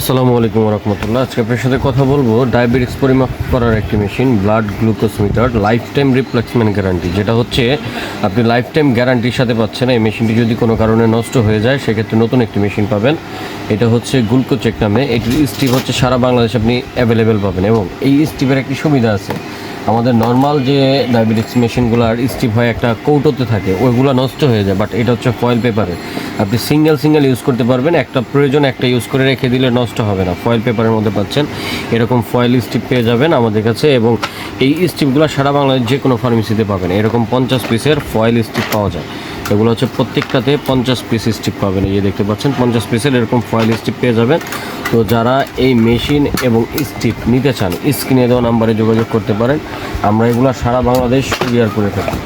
আসসালামু আলাইকুম রহমতুল্লাহ আজকে আপনার সাথে কথা বলব, ডায়াবেটিস পরিমাপ করার একটি machine, blood glucose meter lifetime replacement guarantee, যেটা হচ্ছে আপনি লাইফ টাইম গ্যারান্টির সাথে পাচ্ছেন এই মেশিনটি যদি কোনো কারণে নষ্ট হয়ে যায়, সেক্ষেত্রে নতুন একটি মেশিন পাবেন। এটা হচ্ছে গ্লুকোচেক নামে। এটির স্টিপ হচ্ছে সারা বাংলাদেশে আপনি অ্যাভেলেবেল পাবেন এবং এই স্টিপের একটি সুবিধা আছে। আমাদের নর্মাল যে ডায়াবেটিক্স মেশিনগুলোর স্টিপ হয় একটা কৌটোতে থাকে, ওইগুলো নষ্ট হয়ে যায় বাট এটা হচ্ছে ফয়েল পেপারে আপনি সিঙ্গেল সিঙ্গেল ইউজ করতে পারবেন, একটা প্রয়োজন একটা ইউজ করে রেখে দিলে নষ্ট হবে না। ফয়েল পেপারের মধ্যে পাচ্ছেন, এরকম ফয়েল স্টিপ পেয়ে যাবেন আমাদের কাছে, এবং এই স্টিপগুলো সারা বাংলাদেশ যে কোনো ফার্মেসিতে পাবেন। এরকম পঞ্চাশ পিসের ফয়েল স্টিপ পাওয়া যায়। এগুলো হচ্ছে প্রত্যেকটাতে পঞ্চাশ পিস স্টিপ পাবেন। এই যে দেখতে পাচ্ছেন, পঞ্চাশ পিসের এরকম ফয়েল স্টিপ পেয়ে যাবেন। তো যারা এই মেশিন এবং স্টিপ নিতে চান স্ক্রিনে দেওয়া নাম্বারে যোগাযোগ করতে পারেন। আমরা এগুলো সারা বাংলাদেশ কুরিয়ার করে থাকি।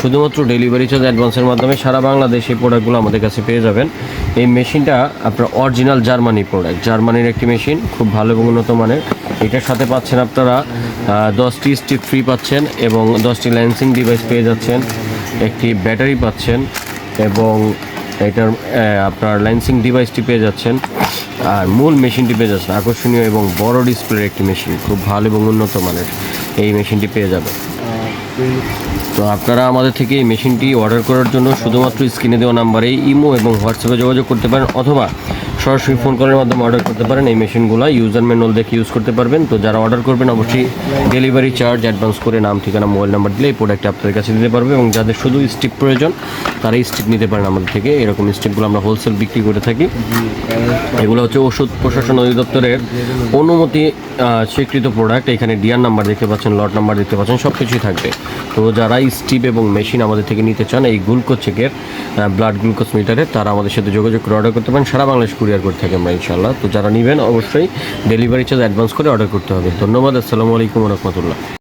শুধুমাত্র ডেলিভারি চার্জ অ্যাডভান্সের মাধ্যমে সারা বাংলাদেশ এই প্রোডাক্টগুলো আমাদের কাছে পেয়ে যাবেন। এই মেশিনটা আপনার অরিজিনাল জার্মানি প্রোডাক্ট জার্মানির একটি মেশিন খুব ভালো এবং উন্নত মানের। এটার সাথে পাচ্ছেন আপনারা দশটি স্টিপ ফ্রি পাচ্ছেন এবং দশটি ল্যান্সিং ডিভাইস পেয়ে যাচ্ছেন। একটি ব্যাটারি পাচ্ছেন এবং এটার আপনার ল্যান্সিং ডিভাইসটি পেয়ে যাচ্ছেন। আর মূল মেশিনটি পেয়ে যাচ্ছেন, আকর্ষণীয় এবং বড় ডিসপ্লের একটি মেশিন, খুব ভালো এবং উন্নত মানের এই মেশিনটি পেয়ে যাবেন। তো আপনারা আমাদের থেকে এই মেশিনটি অর্ডার করার জন্য শুধুমাত্র স্ক্রিনে দেওয়া নাম্বারে ইমো এবং হোয়াটসঅ্যাপে যোগাযোগ করতে পারেন অথবা সরাসরি ফোন কলের মাধ্যমে অর্ডার করতে পারেন। এই মেশিনগুলো ইউজার ম্যানুয়াল দেখে ইউজ করতে পারবেন। তো যারা অর্ডার করবেন, অবশ্যই ডেলিভারি চার্জ অ্যাডভান্স করে নাম, ঠিকানা মোবাইল নাম্বার দিলে এই প্রোডাক্টটি আপনাদের কাছে দিতে পারবে এবং যাদের শুধু স্টিপ প্রয়োজন তারা স্টিপ নিতে পারেন আমাদের থেকে। এরকম স্টিপগুলো আমরা হোলসেল বিক্রি করে থাকি। এগুলো হচ্ছে ওষুধ প্রশাসন অধিদপ্তরের অনুমতি স্বীকৃত প্রোডাক্ট এখানে ডিয়ার নাম্বার দেখতে পাচ্ছেন লট নাম্বার দেখতে পাচ্ছেন সব কিছুই থাকবে। তো যারা স্টিপ এবং মেশিন আমাদের থেকে নিতে চান, এই গ্লুকোজ চেকের ব্লাড গ্লুকোজ মিটারের তারা আমাদের সাথে যোগাযোগ করে অর্ডার করতে পারেন। সারা বাংলাদেশ কুরিয়ার করে থাকি আমরা ইনশাল্লাহ তো যারা নেবেন, অবশ্যই ডেলিভারি চার্জ অ্যাডভান্স করে অর্ডার করতে হবে। ধন্যবাদ, আসসালামু আলাইকুম রহমতুল্লাহ।